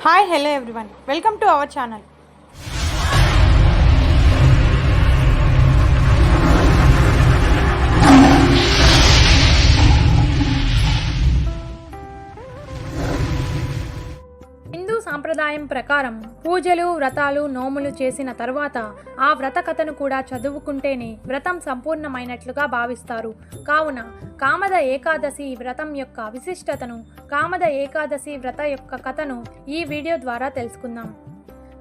hi hello everyone welcome to our channel సాంప్రదాయం ప్రకారం పూజలు వ్రతాలు నోములు చేసిన తరువాత ఆ వ్రత కథను కూడా చదువుకుంటేనే వ్రతం సంపూర్ణమైనట్లుగా భావిస్తారు. కావున కామద ఏకాదశి వ్రతం యొక్క విశిష్టతను కామద ఏకాదశి వ్రత యొక్క కథను ఈ వీడియో ద్వారా తెలుసుకుందాం.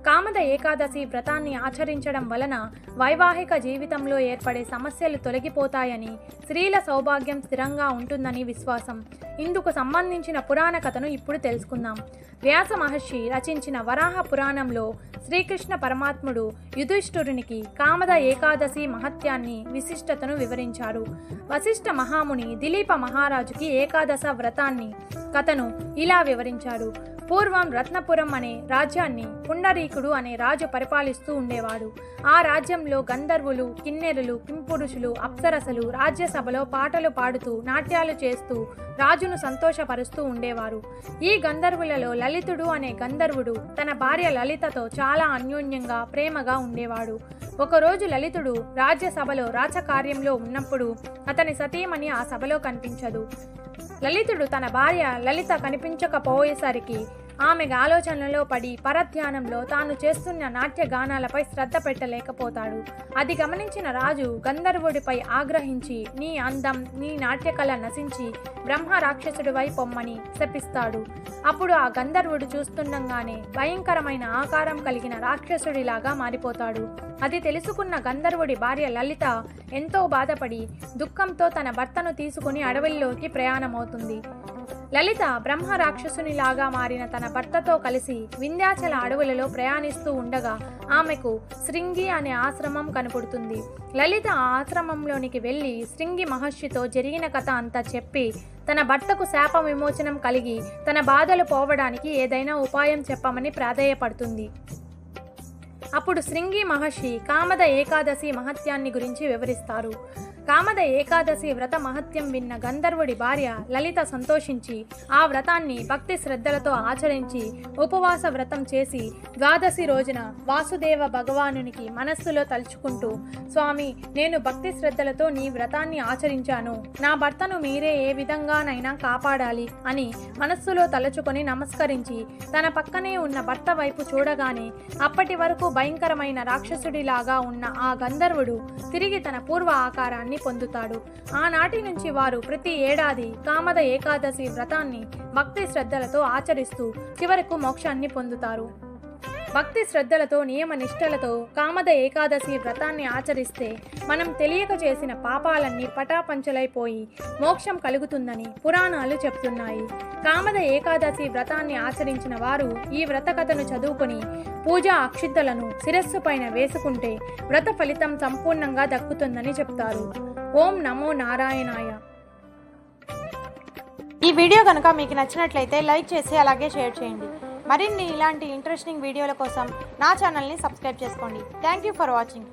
కామద ఏకాదశి వ్రతాన్ని ఆచరించడం వలన వైవాహిక జీవితంలో ఏర్పడే సమస్యలు తొలగిపోతాయని స్త్రీల సౌభాగ్యం స్థిరంగా ఉంటుందని విశ్వాసం. ఇందుకు సంబంధించిన పురాణ కథను ఇప్పుడు తెలుసుకుందాం. వ్యాస మహర్షి రచించిన వరాహ పురాణంలో శ్రీకృష్ణ పరమాత్ముడు యుధిష్ఠురునికి కామద ఏకాదశి మహత్యాన్ని విశిష్టతను వివరించారు. వశిష్ఠ మహాముని దిలీప మహారాజుకి ఏకాదశ వ్రతాన్ని కథను ఇలా వివరించారు. పూర్వం రత్నపురం అనే రాజ్యాన్ని పుండరీకుడు అనే రాజు పరిపాలిస్తూ ఉండేవాడు. ఆ రాజ్యంలో గంధర్వులు కిన్నెరులు కింపురుషులు అప్సరసలు రాజ్యసభలో పాటలు పాడుతూ నాట్యాలు చేస్తూ రాజును సంతోషపరుస్తూ ఉండేవారు. ఈ గంధర్వులలో లలితుడు అనే గంధర్వుడు తన భార్య లలితతో చాలా అన్యోన్యంగా ప్రేమగా ఉండేవాడు. ఒకరోజు లలితుడు రాజ్యసభలో రాజకార్యంలో ఉన్నప్పుడు అతని సతీమణి ఆ సభలో కనిపించదు. లలితుడు తన భార్య లలిత కనిపించకపోయేసరికి ఆమె ఆలోచనలో పడి పరధ్యానంలో తాను చేస్తున్న నాట్య గానాలపై శ్రద్ధ పెట్టలేకపోతాడు. అది గమనించిన రాజు గంధర్వుడిపై ఆగ్రహించి నీ అందం నీ నాట్యకళ నశించి బ్రహ్మ రాక్షసుడివై పొమ్మని శపిస్తాడు. అప్పుడు ఆ గంధర్వుడు చూస్తుండగానే భయంకరమైన ఆకారం కలిగిన రాక్షసుడిలాగా మారిపోతాడు. అది తెలుసుకున్న గంధర్వుడి భార్య లలిత ఎంతో బాధపడి దుఃఖంతో తన భర్తను తీసుకుని అడవుల్లోకి అవుతుంది లలిత బ్రహ్మ రాక్షసునిలాగా మారిన తన భర్తతో కలిసి వింధ్యాచల అడవులలో ప్రయాణిస్తూ ఉండగా ఆమెకు శృంగి అనే ఆశ్రమం కనపడుతుంది. లలిత ఆ ఆశ్రమంలోనికి వెళ్ళి శృంగి మహర్షితో జరిగిన కథ అంతా చెప్పి తన భర్తకు శాప విమోచనం కలిగి తన బాధలు పోవడానికి ఏదైనా ఉపాయం చెప్పమని ప్రాధేయపడుతుంది. అప్పుడు శృంగి మహర్షి కామద ఏకాదశి మహత్యాన్ని గురించి వివరిస్తారు. కామద ఏకాదశి వ్రత మహత్యం విన్న గంధర్వుడి భార్య లలిత సంతోషించి ఆ వ్రతాన్ని భక్తి శ్రద్ధలతో ఆచరించి ఉపవాస వ్రతం చేసి ద్వాదశి రోజున వాసుదేవ భగవానునికి మనస్సులో తలుచుకుంటూ స్వామి నేను భక్తి శ్రద్ధలతో నీ వ్రతాన్ని ఆచరించాను. నా భర్తను మీరే ఏ విధంగానైనా కాపాడాలి అని మనస్సులో తలుచుకొని నమస్కరించి తన పక్కనే ఉన్న భర్త వైపు చూడగానే అప్పటి వరకు భయంకరమైన రాక్షసుడిలాగా ఉన్న ఆ గంధర్వుడు తిరిగి తన పూర్వ ఆకారాన్ని పొందుతాడు. ఆనాటి నుంచి వారు ప్రతి ఏడాది కామద ఏకాదశి వ్రతాన్ని భక్తి శ్రద్ధలతో ఆచరిస్తూ చివరకు మోక్షాన్ని పొందుతారు. భక్తి శ్రద్ధలతో నియమ నిష్టలతో కామద ఏకాదశి వ్రతాన్ని ఆచరిస్తే మనం తెలియక చేసిన పాపాలన్నీ పటాపంచలైపోయి మోక్షం కలుగుతుందని పురాణాలు చెప్తున్నాయి. కామద ఏకాదశి వ్రతాన్ని ఆచరించిన వారు ఈ వ్రత కథను చదువుకొని పూజా అక్షిద్దలను శిరస్సు పైన వేసుకుంటే వ్రత ఫలితం సంపూర్ణంగా దక్కుతుందని చెప్తారు. ఓం నమో నారాయణాయ. ఈ వీడియో కనుక మీకు నచ్చినట్లయితే లైక్ చేసి అలాగే షేర్ చేయండి. మరిన్ని ఇలాంటి ఇంట్రెస్టింగ్ వీడియోల కోసం నా ఛానల్ని సబ్స్క్రైబ్ చేసుకోండి. Thank you for watching